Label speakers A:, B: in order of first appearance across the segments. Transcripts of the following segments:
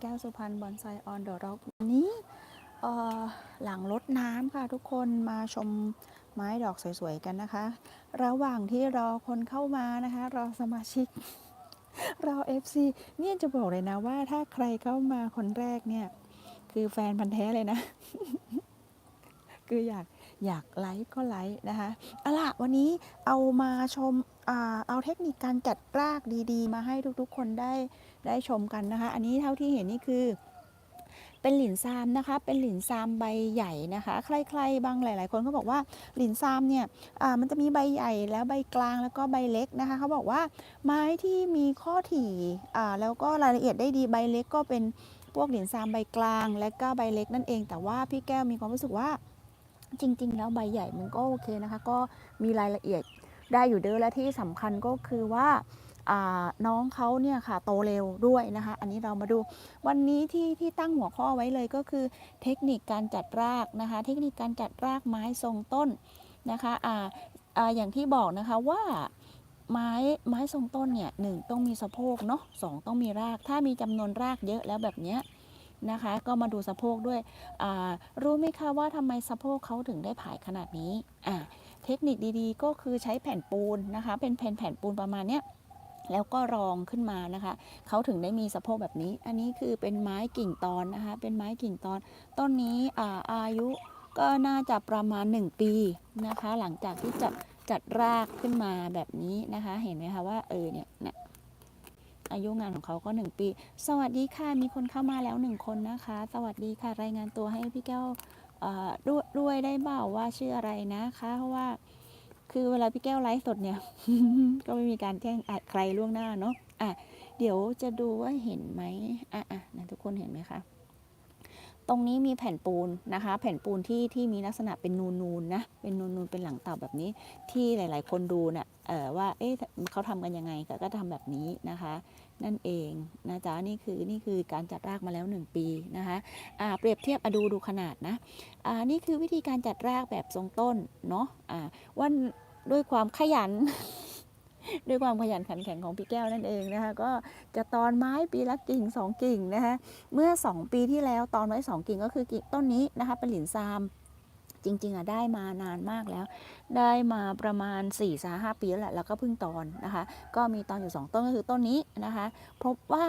A: แก้วสุพรรณบอนไซออนเดอะร็อกวันนี้หลังรดน้ำค่ะทุกคนมาชมไม้ดอกสวยๆกันนะคะ ระหว่างที่รอคนเข้ามานะคะ รอสมาชิก รอ FC เนี่ยจะบอกเลยนะว่าถ้าใครเข้ามาคนแรกเนี่ย คือแฟนพันธ์แท้เลยนะ คืออยาก อยากไลค์ก็ไลค์นะคะเอาล่ะวันนี้เอามาชมเอาเทคนิคการจัดรากดีๆ มาให้ทุกๆ คนได้ได้ชมกันนะคะ อันนี้เท่าที่เห็นนี่คือเป็นหลินซามนะคะ เป็นหลินซามใบใหญ่นะคะ ใครๆ บางหลาย ๆ คนเขาบอกว่าหลินซามเนี่ยมันจะมีใบใหญ่แล้วใบกลางแล้วก็ใบเล็กนะคะ เขาบอกว่าไม้ที่มีข้อถี่แล้วก็รายละเอียดได้ดีใบเล็กก็เป็นพวกหลินซามใบกลาง และก็ใบเล็กนั่นเอง แต่ว่าพี่แก้วมีความรู้สึกว่า จริง ๆ แล้วใบใหญ่มันก็โอเคนะคะ ก็มีรายละเอียดได้อยู่เด้อและที่สำคัญก็คือว่าน้องเขาเนี่ยค่ะโตเร็วด้วยนะคะ อันนี้เรามาดูวันนี้ที่ที่ตั้งหัวข้อไว้เลยก็คือ เทคนิคการจัดรากนะคะ เทคนิคการจัดรากไม้ทรงต้นนะคะอ่าอาอย่างที่บอกนะคะว่าไม้ไม้ทรงต้นเนี่ยหนึ่งต้องมีสะโพกเนาะสองต้องมีราก ถ้ามีจำนวนรากเยอะแล้วแบบเนี้ย นะคะ ก็มาดูสะโพกด้วย รู้ไหมคะว่าทำไมสะโพกเขาถึงได้ผายขนาดนี้ เทคนิคดีๆ ก็คือใช้แผ่นปูนนะคะ เป็นแผ่นแผ่นปูนประมาณเนี้ยแล้วก็รองขึ้นมานะคะ เขาถึงได้มีสะโพกแบบนี้ อันนี้คือเป็นไม้กิ่งตอนนะคะ เป็นไม้กิ่งตอน ต้นนี้อาอายุก็น่าจะประมาณ 1 ปีนะคะ หลังจากที่จัดจัดรากขึ้นมาแบบนี้นะคะ เห็นไหมคะว่าเออเนี่ยเนี่ย อายุงานของเขาก็ 1 ปี สวัสดีค่ะ มีคนเข้ามาแล้วหนึ่งคนนะคะ สวัสดีค่ะ รายงานตัวให้พี่แก้วด้วยด้วยได้บ่าว่าชื่ออะไรนะคะ เพราะว่าคือเวลาพี่แก้วไลฟ์สดเนี่ย ก็ไม่มีการแจ้งใครล่วงหน้าเนาะ อะ เดี๋ยวจะดูว่าเห็นไหมอะอะนะทุกคนเห็นไหมคะ ตรงนี้มีแผ่นปูนนะคะ แผ่นปูนที่ที่มีลักษณะเป็นนูนๆนะเป็นนูนๆเป็นหลังเต่าแบบนี้ ที่หลาย ๆ คนดูเนี่ยเออว่า เอ๊ะเขาทำกันยังไงก็ก็ทำแบบนี้นะคะ นั่นเองนะจ๊ะนี่คือนี่คือการจัดรากมาแล้ว 1 ปีนะคะอ่าเปรียบเทียบอดูดูขนาดนะอ่านี่คือวิธีการจัดรากแบบทรงต้นเนาะอ่าว่าด้วยความขยัน ด้วยความขยันขันแข็งของพี่แก้วนั่นเองนะคะก็จะตอนไม้ปีละกิ่งสองกิ่งนะคะเมื่อ 2 ปีที่แล้วตอนไว้ 2 กิ่งก็คือกิ่งต้นนี้นะคะเป็นหลินซามจริงๆอะได้มานานมากแล้ว ได้มาประมาณ4ี่สาห้าปีแล้วแหละแล้วก็เพิ่งตอนนะคะ ก็มีตอนอยู่ 2 ต้นก็คือต้นนี้นะคะ พบว่า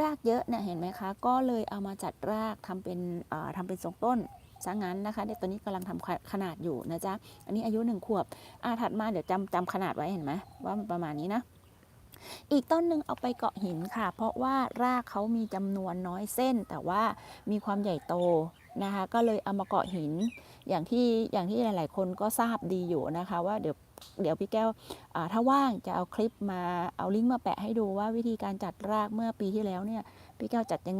A: รากเยอะเนี่ยเห็นไหมคะ ก็เลยเอามาจัดรากทำเป็นเอ่อทำเป็นทรงต้น ซะงั้นนะคะเดี๋ยวตอนนี้กำลังทำขนาดอยู่นะจ๊ะอันนี้อายุหนึ่งขวบอ่าถัดมาเดี๋ยวจำจำขนาดไว้เห็นไหมว่ามันประมาณนี้นะอีกต้นหนึ่งเอาไปเกาะหินค่ะ เพราะว่ารากเขามีจำนวนน้อยเส้น แต่ว่ามีความใหญ่โตนะคะ ก็เลยเอามาเกาะหิน อย่างที่อย่างที่หลาย ๆ คนก็ทราบดีอยู่นะคะ ว่าเดี๋ยวเดี๋ยวพี่แก้วถ้าว่างจะเอาคลิปมาเอาลิงก์มาแปะให้ดูว่าวิธีการจัดรากเมื่อปีที่แล้วเนี่ยพี่แก้วจัดยังไง